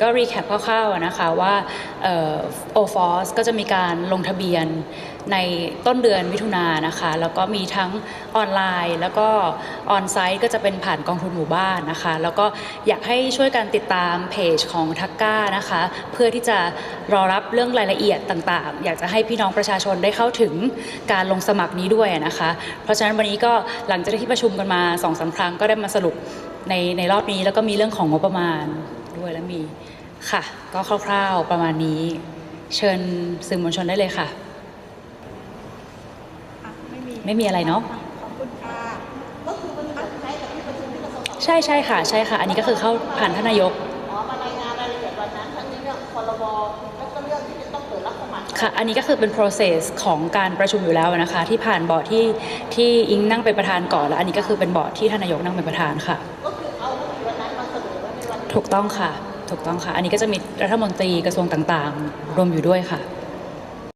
ก็รีแคปคร่าวๆนะคะว่าโอฟอสก็จะมีการลงทะเบียนในต้นเดือนมิถุนายนนะคะ แล้วก็มีทั้งออนไลน์ แล้วก็ออนไซต์ก็จะเป็นผ่านกองทุนหมู่บ้านนะคะ แล้วก็อยากให้ช่วยกันติดตามเพจของทักก้านะคะ เพื่อที่จะรอรับเรื่องรายละเอียดต่างๆ อยากจะให้พี่น้องประชาชนได้เข้าถึงการลงสมัครนี้ด้วยนะคะ เพราะฉะนั้นวันนี้ก็หลังจากที่ประชุมกันมาสองสามครั้งก็ได้มาสรุปในในรอบนี้แล้วก็มีเรื่องของงบประมาณ ด้วยและมีค่ะ ก็คร่าวๆประมาณนี้ เชิญสื่อมวลชนได้เลยค่ะอะไม่มีไม่มีอะไรเนาะขอบคุณค่ะก็คือมันจะใช้กับที่ประชุมที่กระทรวงสาธารณสุขใช่ใช่ค่ะ ใช่ค่ะ อันนี้ก็คือเข้าผ่านท่านนายกอ๋อมารายงานรายละเอียดวันนั้นทั้งนี้เรื่องพรบแล้วก็เรื่องที่จะต้องเปิดรับสมัครค่ะ อันนี้ก็คือเป็น process ของการประชุมอยู่แล้วนะคะ ที่ผ่านบอร์ดที่ที่อิงนั่งเป็นประธานก่อนแล้ว อันนี้ก็คือเป็นบอร์ดที่ท่านนายกนั่งเป็นประธานค่ะ ถูกต้องค่ะ ถูกต้องค่ะ อันนี้ก็จะมีรัฐมนตรีกระทรวงต่างๆ รวมอยู่ด้วยค่ะ